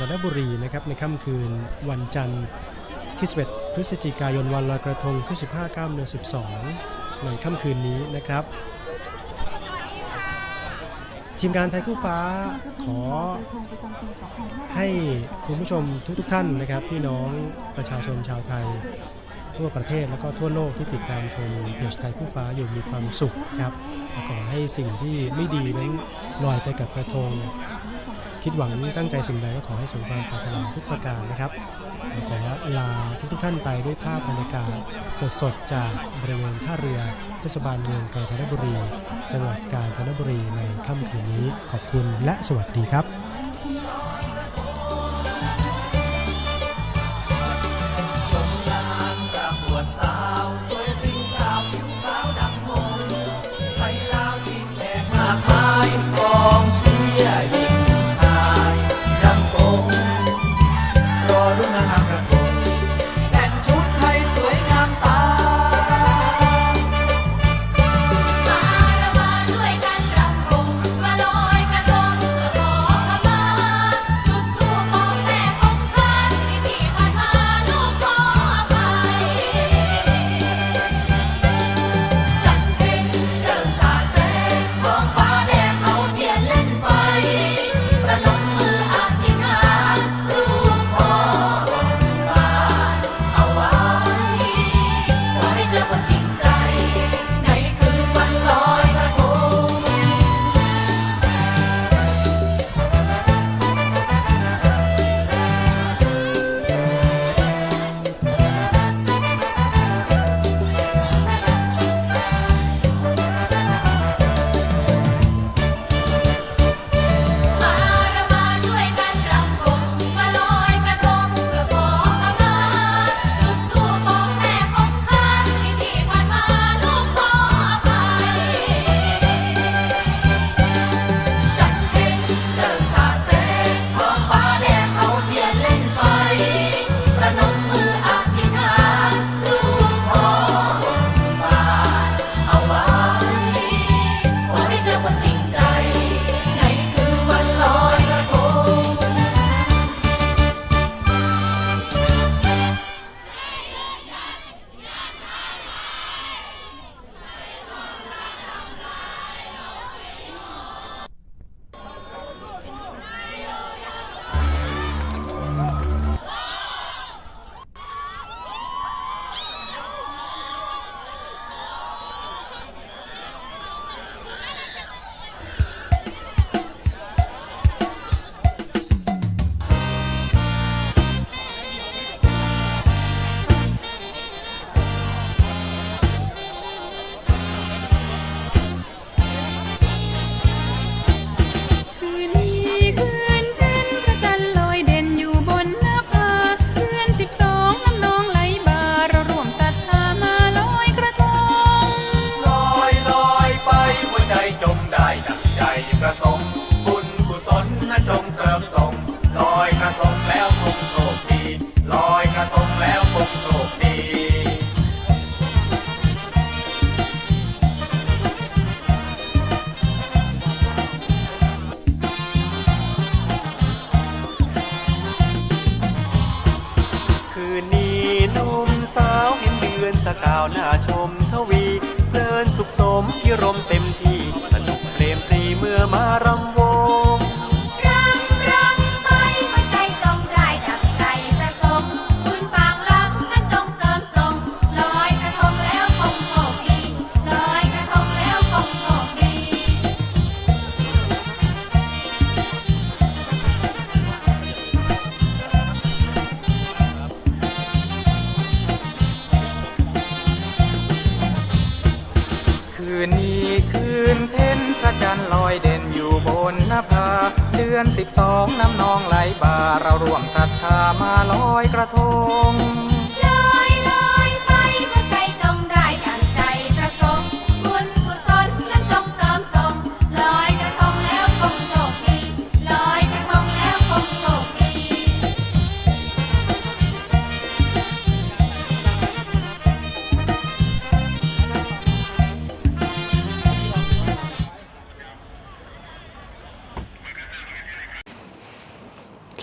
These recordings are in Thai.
จนบุรีนะครับในค่ำคืนวันจันทร์ที่11พฤศจิกายนวันลอยกระทงขึ้น15 9เดือน12 ในค่ำคืนนี้นะครับ ทีมการไทยคู่ฟ้าขอให้คุณผู้ชมทุกๆทท่านนะครับ พี่น้องประชาชนชาวไทย ทั่วประเทศแล้วก็ทั่วโลกที่ติดตามชมเพจไทยคู่ฟ้าอยู่มีความสุขครับขอให้สิ่งที่ไม่ดีนั้นลอยไปกับกระทง คิดหวังตั้งใจสิ่งใดก็ขอให้สมความปรารถนาทุกประการนะครับขอลาทุกทุกท่านไปด้วยภาพบรรยากาศสดๆ จากบริเวณท่าเรือเทศบาลเมืองกาญจนบุรี จังหวัดกาญจนบุรีในค่ำคืนนี้ขอบคุณและสวัสดีครับ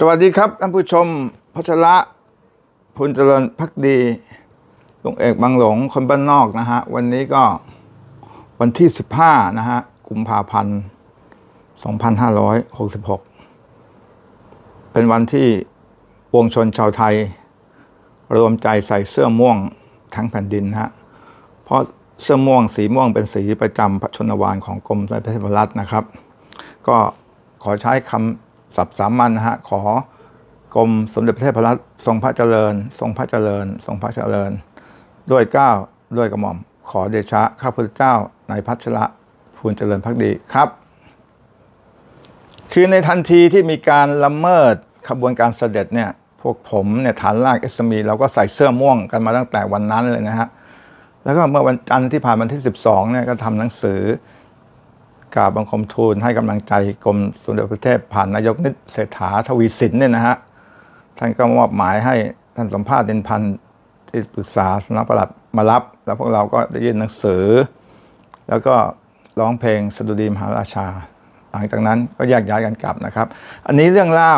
สวัสดีครับท่านผู้ชมพัชระพลเจริญพักดีลุงเอกบางหลงคนบ้านนอกนะฮะ วันนี้ก็วันที่ 15 นะฮะกุมภาพันธ์ 2566 เป็นวันที่ปวงชนชาวไทย รวมใจใส่เสื้อม่วงทั้งแผ่นดินนะฮะเพราะเสื้อม่วงสีม่วงเป็นสีประจำพระชนวานของกรมพระเทพรัตนนะครับ ก็ขอใช้คำ ศัพท์สามัญนะฮะขอกรมสมเด็จพระเทพรัตน์ทรงพระเจริญ ทรงพระเจริญ ทรงพระเจริญ ด้วยเก้าด้วยกระหม่อม ขอเดชะข้าพุทธเจ้าในพัชระภูลเจริญพักดีครับ คือในทันทีที่มีการละเมิดขบวนการเสด็จเนี่ยพวกผมเนี่ยฐานรากเอสมีเราก็ใส่เสื้อม่วงกันมาตั้งแต่วันนั้นเลยนะฮะแล้วก็เมื่อวันจันทร์ที่ผ่านวันที่ 12เนี่ยก็ทำหนังสือ กราบบังคมทูลให้กำลังใจกรมสมเด็จพระเทพผ่านนายกนิตเศรษฐาทวีสินเนี่ยนะฮะท่านก็มอบหมายให้ท่านสัมภาษณ์เด่นพันธ์ที่ปรึกษาสำนักปลัดมารับ แล้วพวกเราก็ได้ยื่นหนังสือ แล้วก็ร้องเพลงสดุดีมหาราชา หลังจากนั้นก็แยกย้ายกันกลับนะครับ อันนี้เรื่องเล่า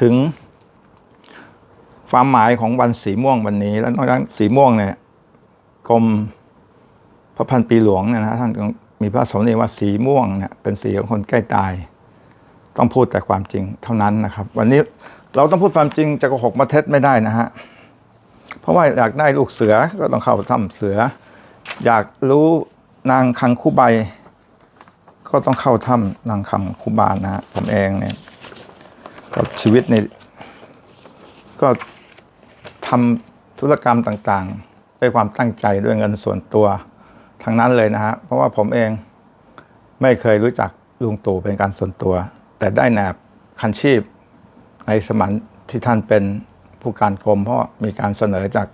ถึงความหมายของวันสีม่วงวันนี้ แล้วนอกจากสีม่วงเนี่ยกรมพระพันปีหลวงเนี่ยนะท่านก็ มีพระสมณีว่าสีม่วงเนี่ยเป็นสีของคนใกล้ตาย ต้องพูดแต่ความจริงเท่านั้นนะครับ วันนี้เราต้องพูดความจริงจะโกหกมาเท็จไม่ได้นะฮะเพราะว่าอยากได้ลูกเสือก็ต้องเข้าถ้ำเสือ อยากรู้นางคังคู่ใบ ก็ต้องเข้าถ้ำนางคังคู่บานนะฮะผมเองเนี่ยก็ชีวิตในก็ทำธุรกรรมต่างๆ ด้วยความตั้งใจด้วยเงินส่วนตัว ทั้งนั้นเลยนะฮะ เพราะว่าผมเองไม่เคยรู้จักลุงตู่เป็นการส่วนตัว แต่ได้แนบคันชีพในสมัยที่ท่านเป็นผู้การกรม เพราะมีการเสนอจาก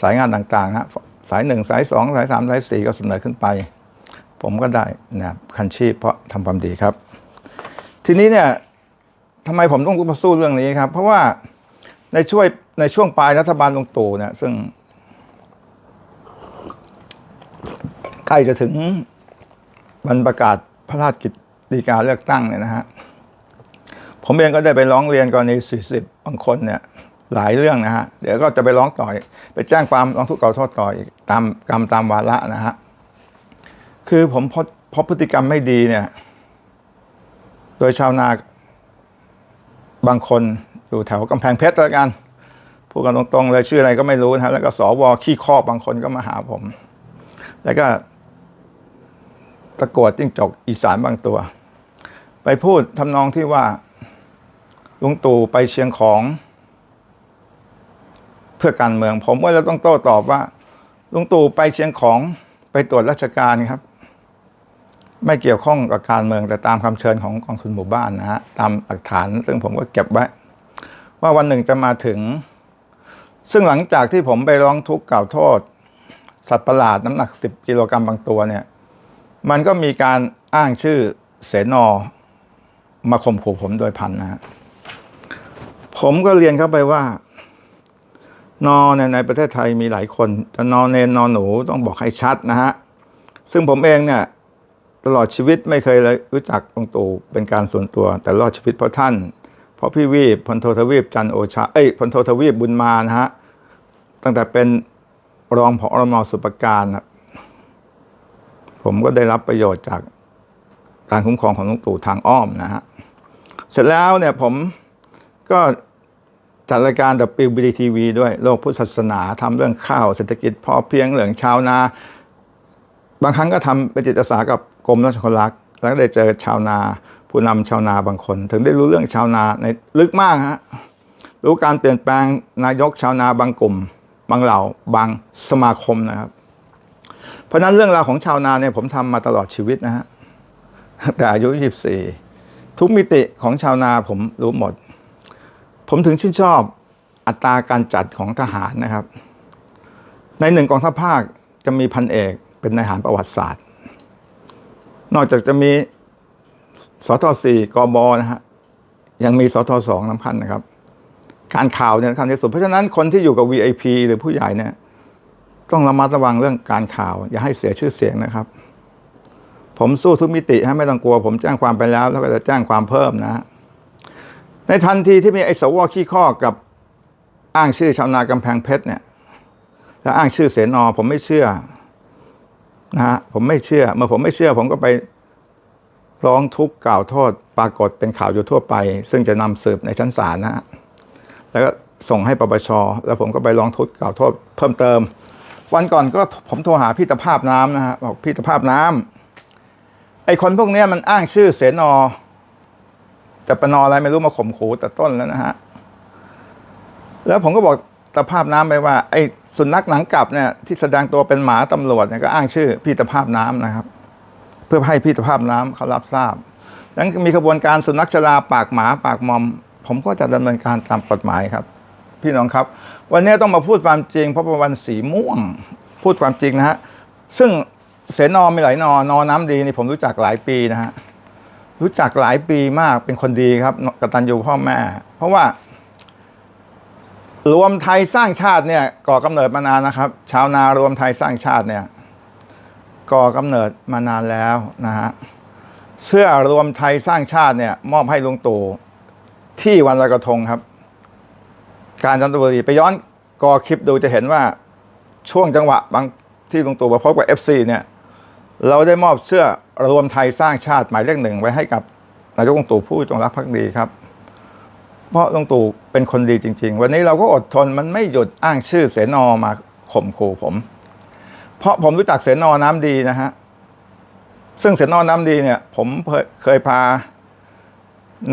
สายงานต่างๆฮะสายหนึ่งสายสองสายสามสายสี่ก็เสนอขึ้นไป ผมก็ได้แนบคันชีพเพราะทำความดีครับ ทีนี้เนี่ยทำไมผมต้องมาสู้เรื่องนี้ครับ เพราะว่าในช่วยในช่วงปลายรัฐบาลลุงตู่เนี่ยซึ่ง ใก ล้จะถึงวันประกาศพระราชกิจฎีกาเลือกตั้งเนี่ยนะฮะผมเองก็ได้ไปร้องเรียนกรณี 40 บางคนเนี่ยหลายเรื่องนะฮะ เดี๋ยวก็จะไปร้องต่อยไปแจ้งความร้องทุกข์กล่าวโทษต่ออีกตามกรรมตามวาระนะฮะ คือผมพบพบพฤติกรรมไม่ดีเนี่ย โดยชาวนาบางคนอยู่แถวกำแพงเพชรแล้วกันพูดกันตรงๆเลยชื่ออะไรก็ไม่รู้นะฮะแล้วก็สวขี้คอบบางคนก็มาหาผม แล้วก็ ตะกวดจิ้งจกอีสานบางตัว ไปพูดทำนองที่ว่าลุงตู่ไปเชียงของ เพื่อการเมือง ผมก็จะต้องโต้ตอบว่าลุงตู่ไปเชียงของไปตรวจราชการครับ ไม่เกี่ยวข้องกับการเมืองแต่ตามคำเชิญของกองทุนหมู่บ้านนะฮะตามหลักฐาน ซึ่งผมก็เก็บไว้ ว่าวันหนึ่งจะมาถึง ซึ่งหลังจากที่ผมไปร้องทุกข์กล่าวโทษ สัตว์ประหลาดน้ำหนัก 10 กิโลกรัมบางตัวเนี่ย มันก็มีการอ้างชื่อเสนอมาข่มขู่ผมโดยพันนะฮะผมก็เรียนเข้าไปว่านอเนี่ยในประเทศไทยมีหลายคนจะนอเนนนอหนูต้องบอกให้ชัดนะฮะ ซึ่งผมเองเนี่ยตลอดชีวิตไม่เคยเลยรู้จักตรงตู่เป็นการส่วนตัว แต่รอดชีวิตเพราะท่าน เพราะพี่วีบพลโททวีปจันโอชา เอ้ยพลโททวีปบุญมานะฮะ ตั้งแต่เป็นรองผอรมสุปการ ผมก็ได้รับประโยชน์จากการคุ้มครองของลุงตู่ทางอ้อมนะฮะ เสร็จแล้วเนี่ยผมก็จัดรายการ WBTV ด้วยโลกพุทธศาสนาทำเรื่องข้าวเศรษฐกิจพอเพียงเรื่องชาวนา บางครั้งก็ทำเป็นจิตอาสากับกรมราชคนรักษ์แล้วก็ได้เจอชาวนาผู้นำชาวนาบางคน ถึงได้รู้เรื่องชาวนาในลึกมากฮะรู้การเปลี่ยนแปลงนายกชาวนาบางกลุ่ม บางเหล่าบางสมาคมนะครับ เพราะนั้นเรื่องราวของชาวนาเนี่ยผมทำมาตลอดชีวิตนะฮะแต่อายุ 24 ทุกมิติของชาวนาผมรู้หมด ผมถึงชื่นชอบอัตราการจัดของทหารนะครับ ในหนึ่งกองทัพภาคจะมีพันเอกเป็นนายทหารประวัติศาสตร์ นอกจากจะมีสทสี่กบนะฮะยังมีสทสองสำคัญนะครับ การข่าวเนี่ยสำคัญที่สุดเพราะฉะนั้นคนที่อยู่กับ VIP หรือผู้ใหญ่เนี่ย ต้องระมัดระวังเรื่องการข่าว อย่าให้เสียชื่อเสียงนะครับ ผมสู้ทุกมิติฮะไม่ต้องกลัว ผมแจ้งความไปแล้ว แล้วก็จะแจ้งความเพิ่มนะในทันทีที่มีไอ้สวขี้ข้อกับอ้างชื่อชาวนากำแพงเพชรเนี่ยและอ้างชื่อเสนอผมไม่เชื่อนะฮะผมไม่เชื่อ เมื่อผมไม่เชื่อ ผมก็ไปร้องทุกข์กล่าวโทษ ปรากฏเป็นข่าวอยู่ทั่วไป ซึ่งจะนำสืบในชั้นศาลนะฮะแล้วก็ส่งให้ปปชแล้วผมก็ไปร้องทุกข์กล่าวโทษเพิ่มเติม วันก่อนก็ผมโทรหาพี่ตภาพน้ำนะฮะบอกพี่ตภาพน้ำไอ้คนพวกเนี้ยมันอ้างชื่อเสนอแต่ปนออะไรไม่รู้มาข่มขู่แต่ต้นแล้วนะฮะแล้วผมก็บอกตภาพน้ำไปว่า ไอสุนัขหนังกลับเนี่ยที่แสดงตัวเป็นหมาตำรวจเนี่ยก็อ้างชื่อพี่ตภาพน้ำนะครับ เพื่อให้พี่ตภาพน้ำเขารับทราบนั้นมีขบวนการสุนัขชราปากหมาปากมอม ผมก็จะดำเนินการตามกฎหมายครับ พี่น้องครับ วันนี้ต้องมาพูดความจริง เพราะเป็นวันสีม่วงพูดความจริงนะฮะซึ่งเสนอมีหลายนอนอน้ำดีนี่ผมรู้จักหลายปีนะฮะรู้จักหลายปีมากเป็นคนดีครับกตัญญูพ่อแม่ เพราะว่ารวมไทยสร้างชาติเนี่ยก่อกำเนิดมานานนะครับ ชาวนารวมไทยสร้างชาติเนี่ยก่อกำเนิดมานานแล้วนะฮะเสื้อรวมไทยสร้างชาติเนี่ยมอบให้ลุงตู่ที่วันลอยกระทงครับ การจันทบุรีไปย้อนกอคลิปดูจะเห็นว่าช่วงจังหวะบางที่ลุงตู่มาพบกับ FC เนี่ยเราได้มอบเสื้อรวมไทยสร้างชาติหมายเลขหนึ่งไว้ให้กับนายกลุงตู่ผู้จงรักภักดีครับ เพราะลุงตู่เป็นคนดีจริง ๆ วันนี้เราก็อดทนมันไม่หยุดอ้างชื่อเสนอมาข่มขู่ผม เพราะผมรู้จักเสนอน้ำดีนะฮะซึ่งเสนอน้ำดีเนี่ย ผมเคยพา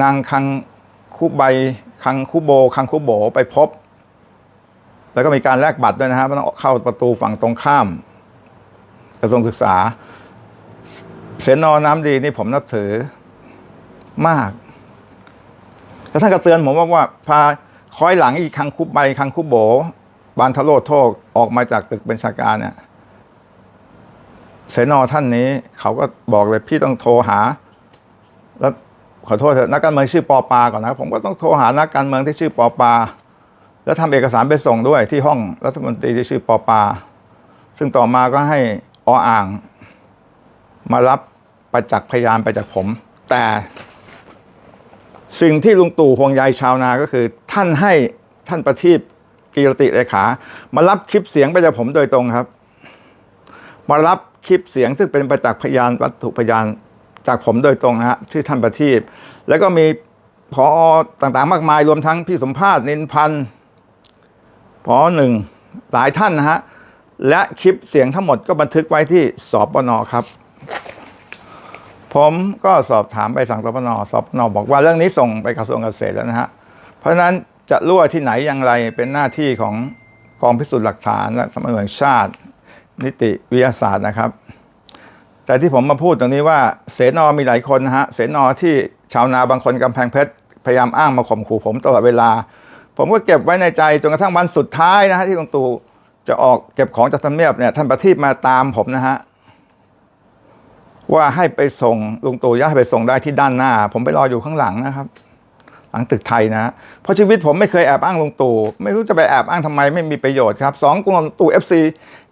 นางคังคุใบ คังคุโบคังคุโบไปพบ แล้วก็มีการแลกบัตรด้วยนะฮะมันต้องเข้าประตูฝั่งตรงข้ามกระทรวงศึกษา เสนอน้ำดีนี่ผมนับถือมาก แล้วท่านก็เตือนผมว่าว่าพาคอยหลังอีกครั้งคุบใบครั้งคุบโบบานทะโลโทษออกมาจากตึกบัญชาการเนี่ยเสนอท่านนี้ เขาก็บอกเลยพี่ต้องโทรหา ขอโทษเถอะนักการเมืองชื่อปอปาก่อนนะผมก็ต้องโทรหานักการเมืองที่ชื่อปอปา แล้วทำเอกสารไปส่งด้วยที่ห้องรัฐมนตรีที่ชื่อปอปา ซึ่งต่อมาก็ให้ออ่าง มารับประจักษ์พยานไปจากผม แต่สิ่งที่ลุงตู่ห่วงใยชาวนาก็คือ ท่านให้ท่านประทีปกีรติเลขา มารับคลิปเสียงไปจากผมโดยตรงครับ มารับคลิปเสียงซึ่งเป็นประจักษ์พยานวัตถุพยาน จากผมโดยตรงนะฮะชื่อท่านประทีปแล้วก็มีพอต่างๆ มากมายรวมทั้งพี่สมภาษณ์นินพันธ์พอหนึ่งหลายท่านนะฮะและคลิปเสียงทั้งหมดก็บันทึกไว้ที่สปนครับ ผมก็สอบถามไปสั่งสปนสปนบอกว่าเรื่องนี้ส่งไปกระทรวงเกษตรแล้วนะฮะเพราะฉะนั้นจะรั่วที่ไหนอย่างไรเป็นหน้าที่ของกองพิสูจน์หลักฐานและสำนักงานชาติ นิติวิทยาศาสตร์นะครับ แต่ที่ผมมาพูดตรงนี้ว่าเสนอมีหลายคนนะฮะเสนอที่ชาวนาบางคนกำแพงเพชรพยายามอ้างมาข่มขู่ผมตลอดเวลา ผมก็เก็บไว้ในใจจนกระทั่งวันสุดท้ายนะฮะที่ลุงตู่จะออกเก็บของจากทำเนียบเนี่ยท่านประทีปมาตามผมนะฮะว่าให้ไปส่งลุงตู่ย่าให้ไปส่งได้ที่ด้านหน้า ผมไปรออยู่ข้างหลังนะครับ หลังตึกไทยนะเพราะชีวิตผมไม่เคยแอบอ้างลุงตู่ไม่รู้จะไปแอบอ้างทำไมไม่มีประโยชน์ครับสองกลุ่มตู่เอฟซี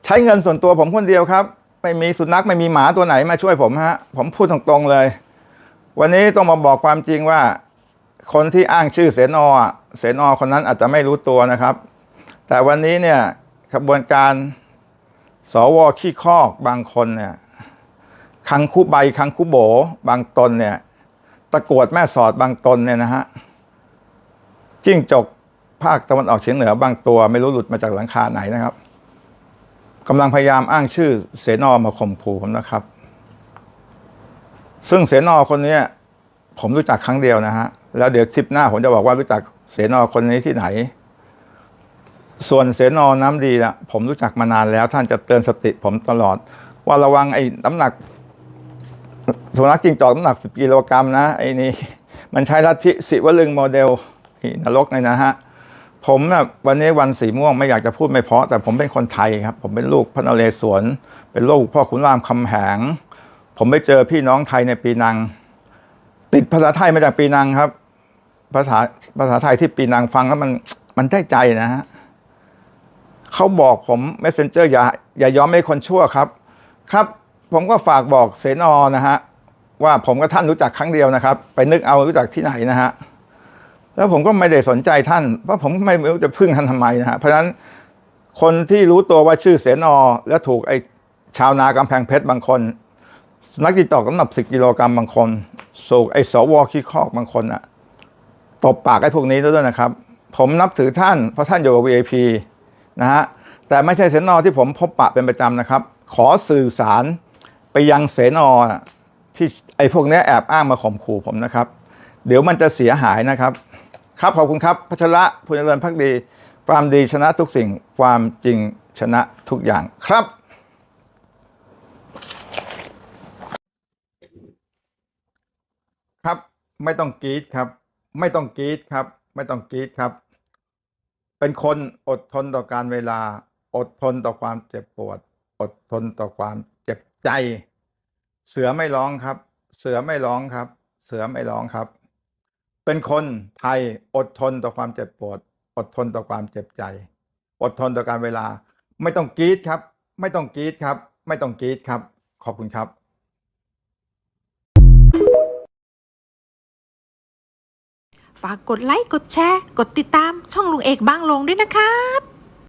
ใช้เงินส่วนตัวผมคนเดียวครับ ไม่มีสุนัขไม่มีหมาตัวไหนมาช่วยผมฮะ ผมพูดตรงๆเลย วันนี้ต้องมาบอกความจริงว่า คนที่อ้างชื่อเสนอเสนอคนนั้นอาจจะไม่รู้ตัวนะครับ แต่วันนี้เนี่ยขบวนการสวขี้คอกบางคนเนี่ยคังคุใบคังคุโบบางตนเนี่ย ตะกวดแม่สอดบางตนเนี่ยนะฮะจิ้งจกภาคตะวันออกเฉียงเหนือบางตัว ไม่รู้หลุดมาจากหลังคาไหนนะครับ กำลังพยายามอ้างชื่อเสนอมาข่มขู่ผมนะครับ ซึ่งเสนอคนนี้ผมรู้จักครั้งเดียวนะฮะ แล้วเดี๋ยวทิปหน้าผมจะบอกว่ารู้จักเสนอคนนี้ที่ไหน ส่วนเสนอน้ำดีนะผมรู้จักมานานแล้ว ท่านจะเตือนสติผมตลอด ว่าระวังไอ้น้ำหนักสุนัขจิงจอกน้ำหนักสิบกิโลกรัมนะไอ้นี่มันใช้ลัทธิสิวลึงโมเดลนรกเลยนะฮะ ผมนะวันนี้วันสีม่วงไม่อยากจะพูดไม่เพราะ แต่ผมเป็นคนไทยครับ ผมเป็นลูกพระนเรศวร เป็นลูกพ่อขุนรามคำแหง ผมไปเจอพี่น้องไทยในปีนัง ติดภาษาไทยมาจากปีนังครับ ภาษาภาษาไทยที่ปีนังฟังแล้วมันมันได้ใจนะฮะเขาบอกผม messenger อย่าอย่ายอมให้คนชั่วครับ ครับ ผมก็ฝากบอกเสนอนะฮะว่าผมกับท่านรู้จักครั้งเดียวนะครับ ไปนึกเอารู้จักที่ไหนนะฮะ แล้วผมก็ไม่ได้สนใจท่าน เพราะผมไม่รู้จะพึ่งท่านทำไมนะฮะเพราะฉะนั้นคนที่รู้ตัวว่าชื่อเสนอและถูกไอ้ชาวนากำแพงเพชรบางคนนักกีตอกน้ำหนักสิกิโลกรัมบางคนสูกไอ้สวขี้คอกบางคนอะตบปากไอ้พวกนี้ด้วยนะครับ ผมนับถือท่านเพราะท่านอยู่กับ VIP นะฮะแต่ไม่ใช่เสนอที่ผมพบปะเป็นประจำนะครับ ขอสื่อสารไปยังเสนอที่ไอ้พวกนี้แอบอ้างมาข่มขู่ผมนะครับ เดี๋ยวมันจะเสียหายนะครับ ครับขอบคุณครับพัชระพุญเจริญพักดี ความดีชนะทุกสิ่งความจริงชนะทุกอย่างครับครับไม่ต้องกรีดครับ ไม่ต้องกรีดครับ ไม่ต้องกรีดครับ เป็นคนอดทนต่อการเวลา อดทนต่อความเจ็บปวด อดทนต่อความเจ็บใจ เสือไม่ร้องครับ เสือไม่ร้องครับ เสือไม่ร้องครับ เป็นคนไทยอดทนต่อความเจ็บปวด อดทนต่อความเจ็บใจ อดทนต่อการเวลา ไม่ต้องกรีดครับ ไม่ต้องกรีดครับ ไม่ต้องกรีดครับ ขอบคุณครับฝากกดไลค์ กดแชร์ กดติดตามช่องลุงเอกบางลงด้วยนะครับ